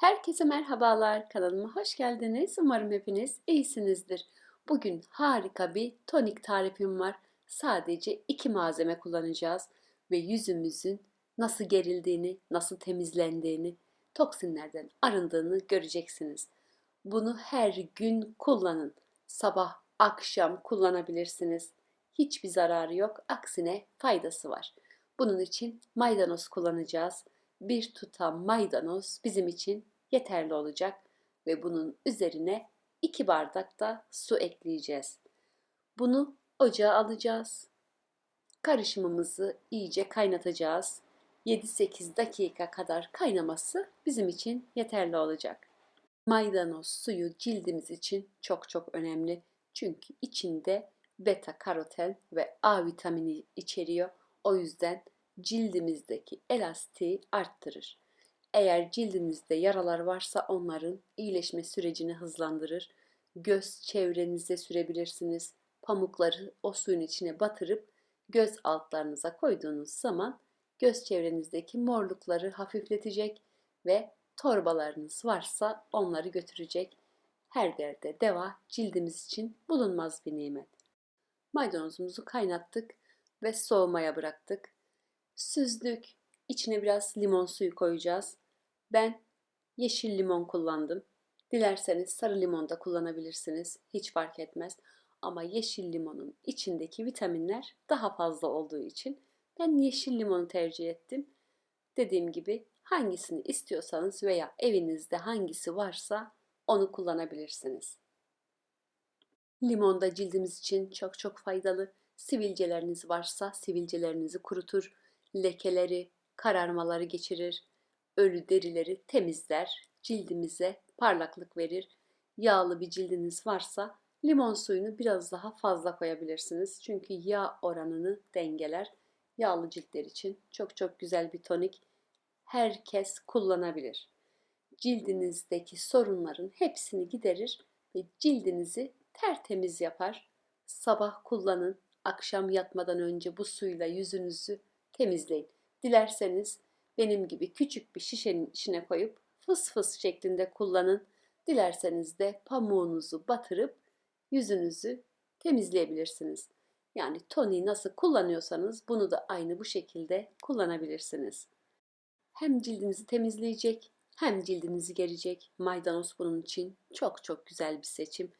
Herkese merhabalar. Kanalıma hoş geldiniz. Umarım hepiniz iyisinizdir. Bugün harika bir tonik tarifim var. Sadece iki malzeme kullanacağız ve yüzümüzün nasıl gerildiğini, nasıl temizlendiğini, toksinlerden arındığını göreceksiniz. Bunu her gün kullanın. Sabah, akşam kullanabilirsiniz. Hiçbir zararı yok. Aksine faydası var. Bunun için maydanoz kullanacağız. Bir tutam maydanoz bizim için yeterli olacak ve bunun üzerine 2 bardak da su ekleyeceğiz. Bunu ocağa alacağız. Karışımımızı iyice kaynatacağız. 7-8 dakika kadar kaynaması bizim için yeterli olacak. Maydanoz suyu cildimiz için çok çok önemli. Çünkü içinde beta karoten ve A vitamini içeriyor. O yüzden cildimizdeki elastiği arttırır. Eğer cildinizde yaralar varsa onların iyileşme sürecini hızlandırır. Göz çevrenize sürebilirsiniz. Pamukları o suyun içine batırıp göz altlarınıza koyduğunuz zaman göz çevrenizdeki morlukları hafifletecek ve torbalarınız varsa onları götürecek. Her derde deva cildimiz için bulunmaz bir nimet. Maydanozumuzu kaynattık ve soğumaya bıraktık. Süzdük. İçine biraz limon suyu koyacağız. Ben yeşil limon kullandım. Dilerseniz sarı limon da kullanabilirsiniz. Hiç fark etmez. Ama yeşil limonun içindeki vitaminler daha fazla olduğu için ben yeşil limonu tercih ettim. Dediğim gibi hangisini istiyorsanız veya evinizde hangisi varsa onu kullanabilirsiniz. Limon da cildimiz için çok çok faydalı. Sivilceleriniz varsa sivilcelerinizi kurutur, lekeleri, kararmaları geçirir, ölü derileri temizler, cildimize parlaklık verir. Yağlı bir cildiniz varsa limon suyunu biraz daha fazla koyabilirsiniz. Çünkü yağ oranını dengeler. Yağlı ciltler için çok çok güzel bir tonik. Herkes kullanabilir. Cildinizdeki sorunların hepsini giderir ve cildinizi tertemiz yapar. Sabah kullanın, akşam yatmadan önce bu suyla yüzünüzü temizleyin. Dilerseniz benim gibi küçük bir şişenin içine koyup fıs fıs şeklinde kullanın. Dilerseniz de pamuğunuzu batırıp yüzünüzü temizleyebilirsiniz. Yani toniği nasıl kullanıyorsanız bunu da aynı bu şekilde kullanabilirsiniz. Hem cildinizi temizleyecek hem cildinizi gerecek. Maydanoz bunun için çok çok güzel bir seçim.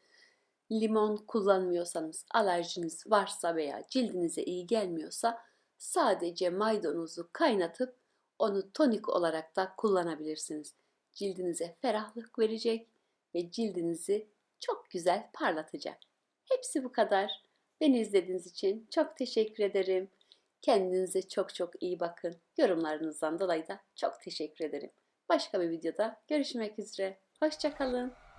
Limon kullanmıyorsanız, alerjiniz varsa veya cildinize iyi gelmiyorsa sadece maydanozu kaynatıp onu tonik olarak da kullanabilirsiniz. Cildinize ferahlık verecek ve cildinizi çok güzel parlatacak. Hepsi bu kadar. Beni izlediğiniz için çok teşekkür ederim. Kendinize çok çok iyi bakın. Yorumlarınızdan dolayı da çok teşekkür ederim. Başka bir videoda görüşmek üzere. Hoşçakalın.